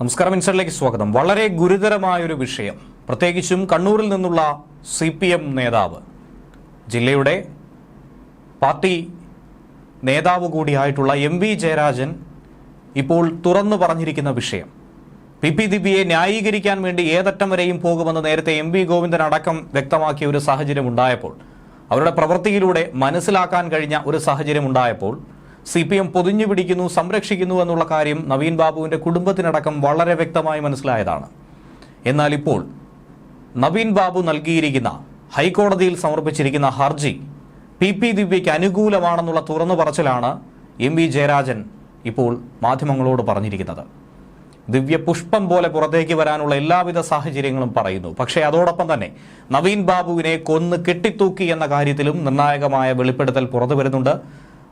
നമസ്കാരം ഇൻസൈഡിലേക്ക് സ്വാഗതം. വളരെ ഗുരുതരമായൊരു വിഷയം. പ്രത്യേകിച്ചും കണ്ണൂരിൽ നിന്നുള്ള സി പി എം നേതാവ്. ജില്ലയുടെ പാർട്ടി നേതാവ് കൂടിയായിട്ടുള്ള എം വി ജയരാജൻ ഇപ്പോൾ തുറന്നു പറഞ്ഞിരിക്കുന്ന വിഷയം. പി പി ദിബിയെ ന്യായീകരിക്കാൻ വേണ്ടി ഏതറ്റം വരെയും പോകുമെന്ന് നേരത്തെ എം വി ഗോവിന്ദൻ അടക്കം വ്യക്തമാക്കിയ ഒരു സാഹചര്യം ഉണ്ടായപ്പോൾ അവരുടെ പ്രവൃത്തിയിലൂടെ മനസ്സിലാക്കാൻ കഴിഞ്ഞ ഒരു സാഹചര്യം ഉണ്ടായപ്പോൾ സി പി എം പൊതിഞ്ഞു പിടിക്കുന്നു സംരക്ഷിക്കുന്നു എന്നുള്ള കാര്യം നവീൻ ബാബുവിന്റെ കുടുംബത്തിനടക്കം വളരെ വ്യക്തമായി മനസ്സിലായതാണ്. എന്നാൽ ഇപ്പോൾ നവീൻ ബാബു നൽകിയിരിക്കുന്ന ഹൈക്കോടതിയിൽ സമർപ്പിച്ചിരിക്കുന്ന ഹർജി പി പി ദിവ്യയ്ക്ക് അനുകൂലമാണെന്നുള്ള തുറന്നു പറച്ചിലാണ് എം വി ജയരാജൻ ഇപ്പോൾ മാധ്യമങ്ങളോട് പറഞ്ഞിരിക്കുന്നത്. ദിവ്യ പുഷ്പം പോലെ പുറത്തേക്ക് വരാനുള്ള എല്ലാവിധ സാഹചര്യങ്ങളും പറയുന്നു. പക്ഷേ അതോടൊപ്പം തന്നെ നവീൻ ബാബുവിനെ കൊന്ന് കെട്ടിത്തൂക്കി എന്ന കാര്യത്തിലും നിർണായകമായ വെളിപ്പെടുത്തൽ പുറത്തു വരുന്നുണ്ട്.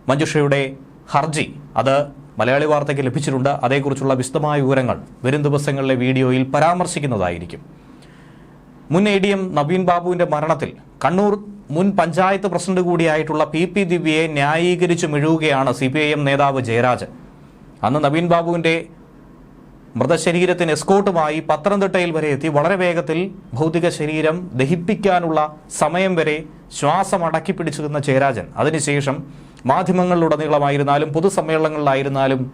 മഞ്ജുഷയുടെ ഹർജി. അത് മലയാളി വാർത്തയ്ക്ക് ലഭിച്ചിട്ടുണ്ട്. അതേക്കുറിച്ചുള്ള വിശദമായ വിവരങ്ങൾ വരും ദിവസങ്ങളിലെ വീഡിയോയിൽ പരാമർശിക്കുന്നതായിരിക്കും. മുൻ എ ഡി എം നവീൻ ബാബുവിന്റെ മരണത്തിൽ കണ്ണൂർ മുൻ പഞ്ചായത്ത് പ്രസിഡന്റ് കൂടിയായിട്ടുള്ള പി പി ദിവ്യയെ ന്യായീകരിച്ചു മിഴുകുകയാണ് സി പി ഐ എം നേതാവ് ജയരാജ് അന്ന് നവീൻ ബാബുവിന്റെ മൃതശരീരത്തിന് എസ്കോട്ടുമായി പത്തനംതിട്ടയിൽ വരെ എത്തി. വളരെ വേഗത്തിൽ ഭൗതിക ശരീരം ദഹിപ്പിക്കാനുള്ള സമയം വരെ ശ്വാസം അടക്കി പിടിച്ചിരുന്ന ജയരാജൻ. അതിനുശേഷം മാധ്യമങ്ങളിലുടനീളമായിരുന്നാലും പൊതുസമ്മേളനങ്ങളിലായിരുന്നാലും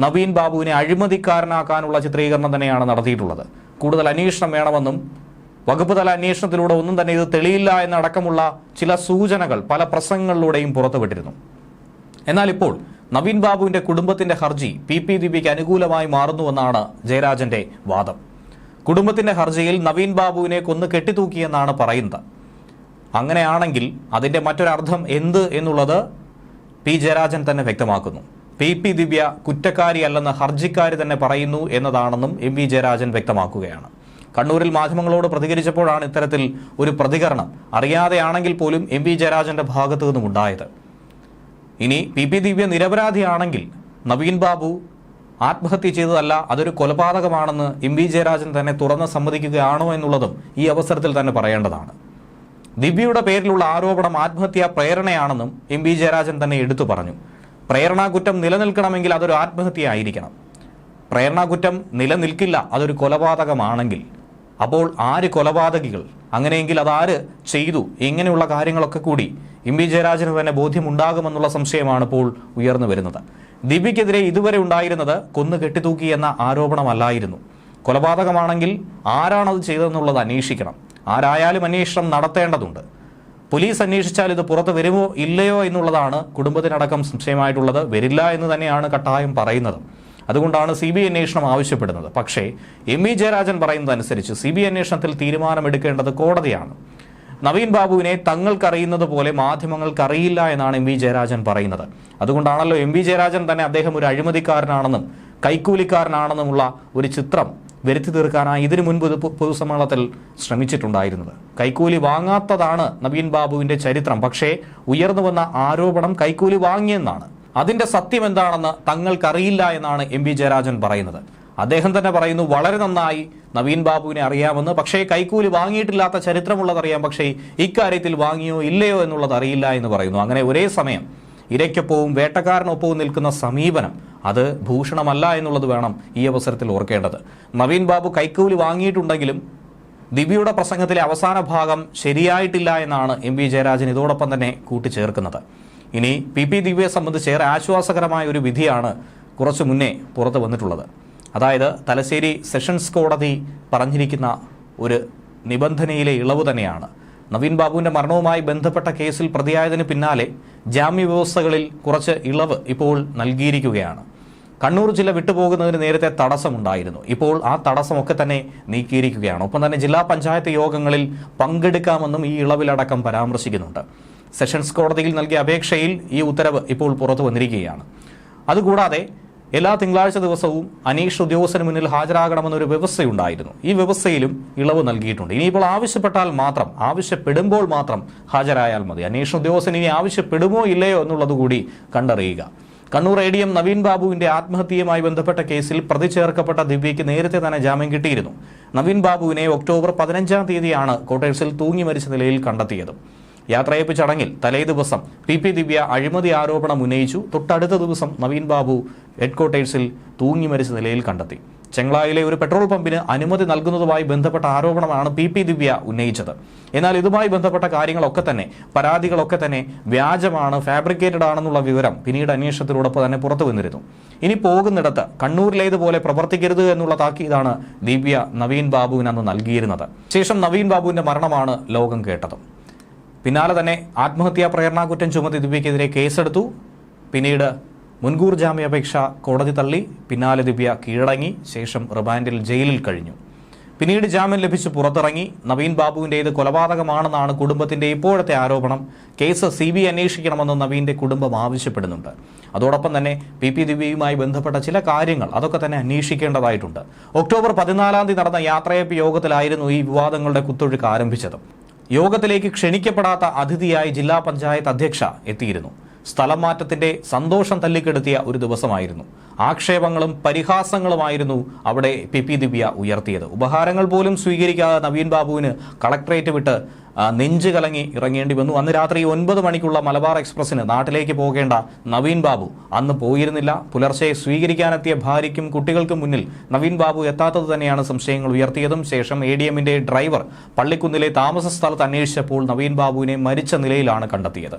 നവീൻ ബാബുവിനെ അഴിമതിക്കാരനാക്കാനുള്ള ചിത്രീകരണം തന്നെയാണ് നടത്തിയിട്ടുള്ളത്. കൂടുതൽ അന്വേഷണം വേണമെന്നും വകുപ്പ് തല അന്വേഷണത്തിലൂടെ ഒന്നും തന്നെ ഇത് തെളിയില്ല എന്നടക്കമുള്ള ചില സൂചനകൾ പല പ്രസംഗങ്ങളിലൂടെയും പുറത്തുവിട്ടിരുന്നു. എന്നാൽ ഇപ്പോൾ നവീൻ ബാബുവിന്റെ കുടുംബത്തിന്റെ ഹർജി പി പി ദീപിക്ക് അനുകൂലമായി മാറുന്നുവെന്നാണ് ജയരാജന്റെ വാദം. കുടുംബത്തിന്റെ ഹർജിയിൽ നവീൻ ബാബുവിനെ കൊന്ന് കെട്ടിത്തൂക്കിയെന്നാണ് പറയുന്നത്. അങ്ങനെയാണെങ്കിൽ അതിന്റെ മറ്റൊരർത്ഥം എന്ത് എന്നുള്ളത് പി ജയരാജൻ തന്നെ വ്യക്തമാക്കുന്നു. പി പി ദിവ്യ കുറ്റക്കാരിയല്ലെന്ന് ഹർജിക്കാരി തന്നെ പറയുന്നു എന്നതാണെന്നും എം വി ജയരാജൻ വ്യക്തമാക്കുകയാണ്. കണ്ണൂരിൽ മാധ്യമങ്ങളോട് പ്രതികരിച്ചപ്പോഴാണ് ഇത്തരത്തിൽ ഒരു പ്രതികരണം അറിയാതെയാണെങ്കിൽ പോലും എം വി ജയരാജന്റെ ഭാഗത്തു നിന്നും ഉണ്ടായത്. ഇനി പി പി ദിവ്യ നിരപരാധിയാണെങ്കിൽ നവീൻ ബാബു ആത്മഹത്യ ചെയ്തതല്ല അതൊരു കൊലപാതകമാണെന്ന് എം വി ജയരാജൻ തന്നെ തുറന്ന് സമ്മതിക്കുകയാണോ എന്നുള്ളതും ഈ അവസരത്തിൽ തന്നെ പറയേണ്ടതാണ്. ദിവ്യയുടെ പേരിലുള്ള ആരോപണം ആത്മഹത്യാ പ്രേരണയാണെന്നും എം വി ജയരാജൻ തന്നെ എടുത്തു പറഞ്ഞു. പ്രേരണാകുറ്റം നിലനിൽക്കണമെങ്കിൽ അതൊരു ആത്മഹത്യ ആയിരിക്കണം പ്രേരണാകുറ്റം നിലനിൽക്കില്ല അതൊരു കൊലപാതകമാണെങ്കിൽ. അപ്പോൾ ആര് കൊലപാതകികൾ? അങ്ങനെയെങ്കിൽ അതാര് ചെയ്തു? ഇങ്ങനെയുള്ള കാര്യങ്ങളൊക്കെ കൂടി എം വി ജയരാജന് തന്നെ ബോധ്യമുണ്ടാകുമെന്നുള്ള സംശയമാണ് ഇപ്പോൾ ഉയർന്നു വരുന്നത്. ദിവ്യക്കെതിരെ ഇതുവരെ ഉണ്ടായിരുന്നത് കൊന്നു കെട്ടിത്തൂക്കി എന്ന ആരോപണമല്ലായിരുന്നു. കൊലപാതകമാണെങ്കിൽ ആരാണത് ചെയ്തതെന്നുള്ളത് അന്വേഷിക്കണം. ആരായാലും അന്വേഷണം നടത്തേണ്ടതുണ്ട്. പോലീസ് അന്വേഷിച്ചാൽ ഇത് പുറത്ത് വരുമോ ഇല്ലയോ എന്നുള്ളതാണ് കുടുംബത്തിനടക്കം സംശയമായിട്ടുള്ളത്. വരില്ല എന്ന് തന്നെയാണ് കട്ടായം പറയുന്നത്. അതുകൊണ്ടാണ് സി ബി അന്വേഷണം ആവശ്യപ്പെടുന്നത്. പക്ഷേ എം വി ജയരാജൻ പറയുന്നതനുസരിച്ച് സി ബി അന്വേഷണത്തിൽ തീരുമാനമെടുക്കേണ്ടത് കോടതിയാണ്. നവീൻ ബാബുവിനെ തങ്ങൾക്കറിയുന്നത് പോലെ മാധ്യമങ്ങൾക്കറിയില്ല എന്നാണ് എം വി ജയരാജൻ പറയുന്നത്. അതുകൊണ്ടാണല്ലോ എം വി ജയരാജൻ തന്നെ അദ്ദേഹം ഒരു അഴിമതിക്കാരനാണെന്നും കൈക്കൂലിക്കാരനാണെന്നുമുള്ള ഒരു ചിത്രം വരുത്തി തീർക്കാനായി ഇതിനു മുൻപ് പൊതുസമ്മേളനത്തിൽ ശ്രമിച്ചിട്ടുണ്ടായിരുന്നത്. കൈക്കൂലി വാങ്ങാത്തതാണ് നവീൻ ബാബുവിന്റെ ചരിത്രം. പക്ഷേ ഉയർന്നു വന്ന ആരോപണം കൈക്കൂലി വാങ്ങിയെന്നാണ്. അതിന്റെ സത്യം എന്താണെന്ന് തങ്ങൾക്കറിയില്ല എന്നാണ് എം വി ജയരാജൻ പറയുന്നത്. അദ്ദേഹം തന്നെ പറയുന്നു വളരെ നന്നായി നവീൻ ബാബുവിനെ അറിയാമെന്ന്. പക്ഷേ കൈക്കൂലി വാങ്ങിയിട്ടില്ലാത്ത ചരിത്രമുള്ളതറിയാം പക്ഷേ ഇക്കാര്യത്തിൽ വാങ്ങിയോ ഇല്ലയോ എന്നുള്ളത് അറിയില്ല എന്ന് പറയുന്നു. അങ്ങനെ ഒരേ സമയം ഇരയ്ക്കൊപ്പവും വേട്ടക്കാരനൊപ്പവും നിൽക്കുന്ന സമീപനം അത് ഭൂഷണമല്ല എന്നുള്ളത് വേണം ഈ അവസരത്തിൽ ഓർക്കേണ്ടത്. നവീൻ ബാബു കൈക്കൂലി വാങ്ങിയിട്ടുണ്ടെങ്കിലും ദിവ്യയുടെ പ്രസംഗത്തിലെ അവസാന ഭാഗം ശരിയായിട്ടില്ല എന്നാണ് എം വി ജയരാജൻ ഇതോടൊപ്പം തന്നെ കൂട്ടിച്ചേർക്കുന്നത്. ഇനി പി പി ദിവ്യയെ സംബന്ധിച്ച് ഏറെ ആശ്വാസകരമായ ഒരു വിധിയാണ് കുറച്ചു മുന്നേ പുറത്തു വന്നിട്ടുള്ളത്. അതായത് തലശ്ശേരി സെഷൻസ് കോടതി പറഞ്ഞിരിക്കുന്ന ഒരു നിബന്ധനയിലെ ഇളവ് തന്നെയാണ്. നവീൻ ബാബുവിന്റെ മരണവുമായി ബന്ധപ്പെട്ട കേസിൽ പ്രതിയായതിന് പിന്നാലെ ജാമ്യ വ്യവസ്ഥകളിൽ കുറച്ച് ഇളവ് ഇപ്പോൾ നൽകിയിരിക്കുകയാണ്. കണ്ണൂർ ജില്ല വിട്ടുപോകുന്നതിന് നേരത്തെ തടസ്സമുണ്ടായിരുന്നു. ഇപ്പോൾ ആ തടസ്സമൊക്കെ തന്നെ നീക്കിയിരിക്കുകയാണ്. ഒപ്പം തന്നെ ജില്ലാ പഞ്ചായത്ത് യോഗങ്ങളിൽ പങ്കെടുക്കാമെന്നും ഈ ഇളവിലടക്കം പരാമർശിക്കുന്നുണ്ട്. സെഷൻസ് കോടതിയിൽ നൽകിയ അപേക്ഷയിൽ ഈ ഉത്തരവ് ഇപ്പോൾ പുറത്തു വന്നിരിക്കുകയാണ്. അതുകൂടാതെ എല്ലാ തിങ്കളാഴ്ച ദിവസവും അനീഷ് ഉദ്യോഗസ്ഥന് മുന്നിൽ ഹാജരാകണമെന്നൊരു വ്യവസ്ഥയുണ്ടായിരുന്നു. ഈ വ്യവസ്ഥയിലും ഇളവ് നൽകിയിട്ടുണ്ട്. ഇനിയിപ്പോൾ ആവശ്യപ്പെട്ടാൽ മാത്രം ആവശ്യപ്പെടുമ്പോൾ മാത്രം ഹാജരായാൽ മതി. അനീഷ് ഉദ്യോഗസ്ഥൻ ഇനി ആവശ്യപ്പെടുമോ ഇല്ലയോ എന്നുള്ളത് കൂടി കണ്ടറിയുക. Kannur A D M Naveen ബാബുവിന്റെ ആത്മഹത്യയുമായി ബന്ധപ്പെട്ട കേസിൽ പ്രതി ചേർക്കപ്പെട്ട ദിവ്യയ്ക്ക് നേരത്തെ തന്നെ ജാമ്യം കിട്ടിയിരുന്നു. നവീൻ ബാബുവിനെ ഒക്ടോബർ പതിനഞ്ചാം തീയതിയാണ് കോട്ടേഴ്സിൽ തൂങ്ങി മരിച്ച നിലയിൽ കണ്ടെത്തിയത്. യാത്രയപ്പ് ചടങ്ങിൽ തലേ ദിവസം പി പി ദിവ്യ അഴിമതി ആരോപണം ഉന്നയിച്ചു. തൊട്ടടുത്ത ദിവസം നവീൻ ബാബു ഹെഡ്ക്വാർട്ടേഴ്സിൽ തൂങ്ങി മരിച്ച നിലയിൽ കണ്ടെത്തി. ചെങ്ങളായിലെ ഒരു പെട്രോൾ പമ്പിന് അനുമതി നൽകുന്നതുമായി ബന്ധപ്പെട്ട ആരോപണമാണ് പി പി ദിവ്യ ഉന്നയിച്ചത്. എന്നാൽ ഇതുമായി ബന്ധപ്പെട്ട കാര്യങ്ങളൊക്കെ തന്നെ പരാതികളൊക്കെ തന്നെ വ്യാജമാണ് ഫാബ്രിക്കേറ്റഡ് ആണെന്നുള്ള വിവരം പിന്നീട് അന്വേഷണത്തിനോടൊപ്പം തന്നെ പുറത്തു വന്നിരുന്നു. ഇനി പോകുന്നിടത്ത് കണ്ണൂരിലേതുപോലെ പ്രവർത്തിക്കരുത് എന്നുള്ള താക്കീതാണ് ദിവ്യ നവീൻ ബാബുവിനന്ന് നൽകിയിരുന്നത്. ശേഷം നവീൻ ബാബുവിന്റെ മരണമാണ് ലോകം കേട്ടത്. പിന്നാലെ തന്നെ ആത്മഹത്യാ പ്രേരണാ കുറ്റം ചുമത്തി ദിവ്യക്കെതിരെ കേസെടുത്തു. പിന്നീട് മുൻകൂർ ജാമ്യാപേക്ഷ കോടതി തള്ളി. പിന്നാലെ ദിവ്യ കീഴടങ്ങി. ശേഷം റിമാൻഡിൽ ജയിലിൽ കഴിഞ്ഞു. പിന്നീട് ജാമ്യം ലഭിച്ച് പുറത്തിറങ്ങി. നവീൻ ബാബുവിന്റേത് കൊലപാതകമാണെന്നാണ് കുടുംബത്തിന്റെ ഇപ്പോഴത്തെ ആരോപണം. കേസ് സി ബി അന്വേഷിക്കണമെന്ന് നവീന്റെ കുടുംബം ആവശ്യപ്പെടുന്നുണ്ട്. അതോടൊപ്പം തന്നെ പി പി ദിവ്യയുമായി ബന്ധപ്പെട്ട ചില കാര്യങ്ങൾ അതൊക്കെ തന്നെ അന്വേഷിക്കേണ്ടതായിട്ടുണ്ട്. ഒക്ടോബർ പതിനാലാം തീയതി നടന്ന യാത്രയപ്പ് യോഗത്തിലായിരുന്നു ഈ വിവാദങ്ങളുടെ കുത്തൊഴുക്ക് ആരംഭിച്ചത്. യോഗത്തിലേക്ക് ക്ഷണിക്കപ്പെടാത്ത അതിഥിയായി ജില്ലാ പഞ്ചായത്ത് അധ്യക്ഷ എത്തിയിരുന്നു സ്ഥലം മാറ്റത്തിന്റെ സന്തോഷം തല്ലിക്കെടുത്തിയ ഒരു ദിവസമായിരുന്നു. ആക്ഷേപങ്ങളും പരിഹാസങ്ങളുമായിരുന്നു അവിടെ പി പി ദിവ്യ ഉയർത്തിയത്. ഉപഹാരങ്ങൾ പോലും സ്വീകരിക്കാതെ നവീൻ ബാബുവിന് കളക്ടറേറ്റ് വിട്ട് നെഞ്ച് കലങ്ങി ഇറങ്ങേണ്ടി വന്നു. അന്ന് രാത്രി ഒൻപത് മണിക്കുള്ള മലബാർ എക്സ്പ്രസിന് നാട്ടിലേക്ക് പോകേണ്ട നവീൻ ബാബു അന്ന് പോയിരുന്നില്ല. പുലർച്ചെ സ്വീകരിക്കാനെത്തിയ ഭാര്യയ്ക്കും കുട്ടികൾക്കും മുന്നിൽ നവീൻ ബാബു എത്താത്തത് തന്നെയാണ് സംശയങ്ങൾ ഉയർത്തിയതും. ശേഷം എ ഡി എമ്മിന്റെ ഡ്രൈവർ പള്ളിക്കുന്നിലെ താമസ സ്ഥലത്ത് അന്വേഷിച്ചപ്പോൾ നവീൻ ബാബുവിനെ മരിച്ച നിലയിലാണ് കണ്ടെത്തിയത്.